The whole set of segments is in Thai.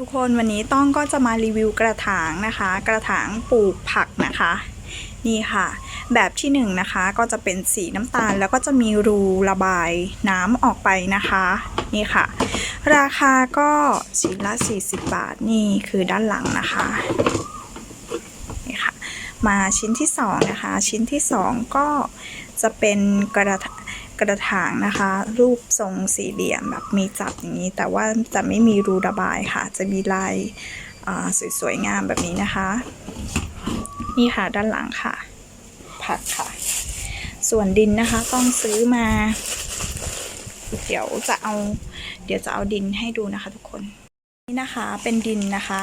ทุกคนวันนี้ต้องก็จะมารีวิวกระถางนะคะ กระถางปลูกผักนะคะ นี่ค่ะ แบบที่หนึ่งนะคะก็จะเป็นสีน้ำตาลแล้วก็จะมีรูระบายน้ำออกไปนะคะ นี่ค่ะ ราคาก็ชิ้นละ 40 บาทนี่คือด้านหลังนะคะนี่ค่ะ มาชิ้นที่สองนะคะ ชิ้นที่สองก็จะเป็นกระถาง กระถางนะคะ รูปทรงสี่เหลี่ยมแบบมีจับอย่างนี้ แต่ว่าจะไม่มีรูระบายค่ะ จะมีลายาสวยๆงามแบบนี้นะคะ นี่ค่ะด้านหลังค่ะ ผักค่ะ ส่วนดินนะคะต้องซื้อมา เดี๋ยวจะเอา เดี๋ยวจะเอาดินให้ดูนะคะทุกคน นี่นะคะเป็นดินนะคะ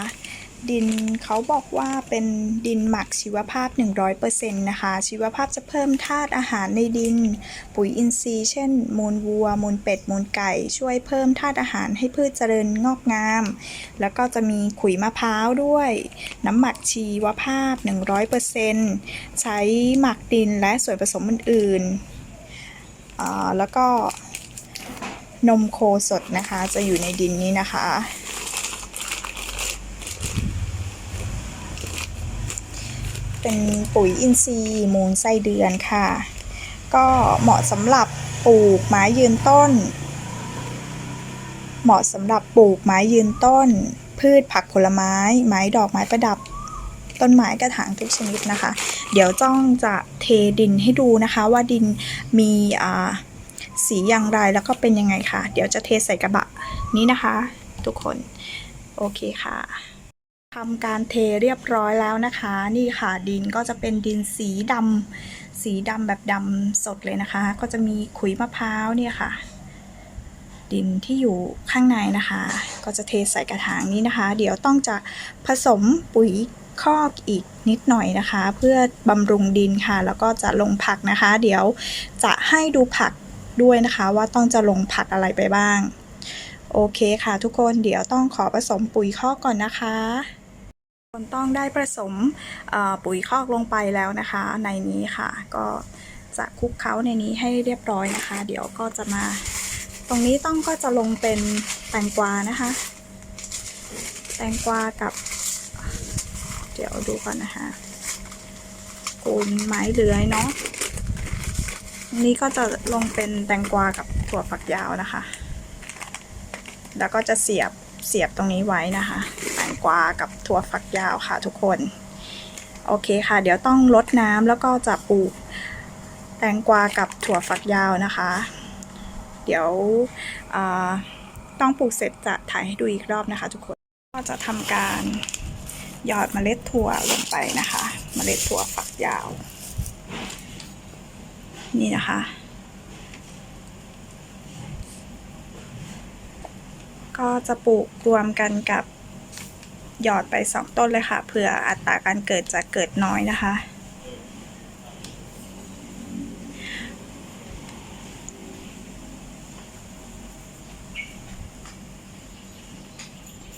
ดินเขาบอกว่าเป็นดินหมักชีวภาพ 100%นะคะ ชีวภาพจะเพิ่มธาตุอาหารในดิน ปุ๋ยอินทรีย์ เช่น มูลวัว มูลเป็ด มูลไก่ ช่วยเพิ่มธาตุอาหารให้พืชเจริญงอกงาม แล้วก็จะมีขุยมะพร้าวด้วย น้ำหมักชีวภาพ 100%ใช้หมักดินและส่วนผสมอื่นๆแล้วก็นมโคสดนะคะจะอยู่ในดินนี้นะคะ เป็นปุ๋ยอินทรีย์มูลไส้เดือนค่ะ ก็เหมาะสำหรับปลูกไม้ยืนต้น เหมาะสำหรับปลูกไม้ยืนต้น พืชผักผลไม้ ไม้ดอกไม้ประดับ ต้นไม้กระถางทุกชนิดนะคะ เดี๋ยวจ้องจะเทดินให้ดูนะคะว่าดินมีอ่าสีอย่างไรแล้วก็เป็นยังไงค่ะ เดี๋ยวจะเทใส่กระบะนี้นะคะ ทุกคน โอเคค่ะ ทำการเทเรียบร้อยแล้วนะคะ นี่ค่ะดินก็จะเป็นดินสีดำสีดำแบบดำสดเลยนะคะ ก็จะมีขุยมะพร้าวเนี่ยค่ะ ดินที่อยู่ข้างในนะคะ ก็จะเทใส่กระถางนี้นะคะ เดี๋ยวต้องจะผสมปุ๋ยคอกอีกนิดหน่อยนะคะ เพื่อบำรุงดินค่ะ แล้วก็จะลงผักนะคะ เดี๋ยวจะให้ดูผักด้วยนะคะ ว่าต้องจะลงผักอะไรไปบ้าง โอเคค่ะทุกคนเดี๋ยวต้องขอผสมปุ๋ยคอกก่อนนะคะ คนต้องได้ผสมปุ๋ยคอกลงไปแล้วนะคะ ในนี้ค่ะ ก็จะคลุกเคล้าในนี้ให้เรียบร้อยนะคะ เดี๋ยวก็จะมา ตรงนี้ต้องก็จะลงเป็นแตงกวานะคะ แตงกวากับ เดี๋ยวดูก่อนนะคะโกนไม้เลื้อยเนาะตรงนี้ก็จะลงเป็นแตงกวากับถั่วฝักยาวนะคะ แล้วก็จะเสียบเสียบตรงนี้ไว้นะคะ กวากับถั่วฝักยาวค่ะทุกคน โอเคค่ะ เดี๋ยวต้องลดน้ำแล้วก็จะปลูกแตงกวากับถั่วฝักยาวนะคะ เดี๋ยวต้องปลูกเสร็จจะถ่ายให้ดูอีกรอบนะคะ ทุกคนก็จะทำการหยอดเมล็ดถั่วลงไปนะคะเมล็ดถั่วฝักยาว นี่นะคะ ก็จะปลูกรวมกันกับ หยอดไปสองต้นเลยค่ะเผื่ออัตราการเกิดจะเกิดน้อยนะคะ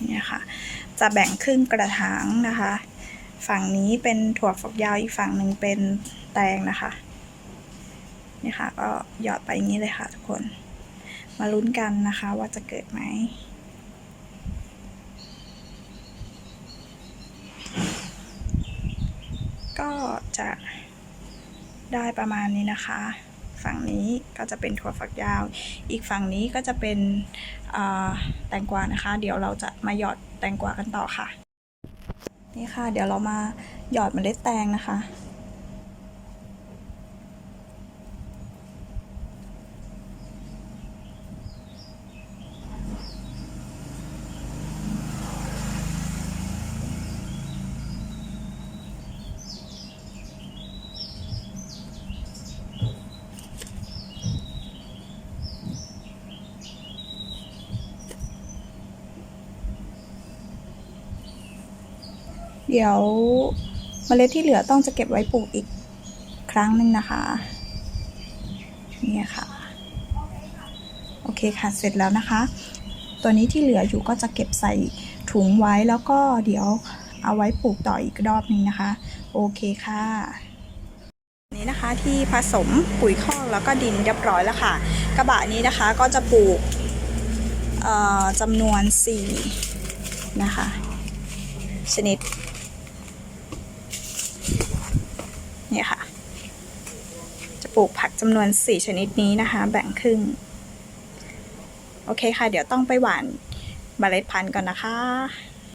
เนี่ยค่ะ จะแบ่งครึ่งกระถางนะคะ ฝั่งนี้เป็นถั่วฝักยาวอีกฝั่งหนึ่งเป็นแตงนะคะนี่ค่ะก็หยอดไปอย่างนี้เลยค่ะทุกคน มาลุ้นกันนะคะว่าจะเกิดไหม ก็จะได้ประมาณนี้นะคะ ฝั่งนี้ก็จะเป็นถั่วฝักยาว อีกฝั่งนี้ก็จะเป็นแตงกวานะคะ เดี๋ยวเราจะมาหยอดแตงกวากันต่อค่ะ นี่ค่ะ เดี๋ยวเรามาหยอดเมล็ดแตงนะคะ เดี๋ยวเมล็ดที่เหลือต้องจะเก็บไว้ปลูกอีกครั้งหนึ่งนะคะ นี่ค่ะ โอเคค่ะ เสร็จแล้วนะคะ ตัวนี้ที่เหลืออยู่ก็จะเก็บใส่ถุงไว้แล้วก็เดี๋ยวเอาไว้ปลูกต่ออีกรอบนึงนะคะ โอเคค่ะ นี้นะคะที่ผสมปุ๋ยคอกแล้วก็ดินเรียบร้อยแล้วค่ะ กระบะนี้นะคะก็จะปลูกจำนวน 4 นะคะ ชนิด เนี่ค่ะ จะปลูกผักจำนวน 4 ชนิดนี้นะคะ แบ่งครึ่ง โอเคค่ะ เดี๋ยวต้องไปหว่านเมล็ดพันธุ์ก่อนนะคะ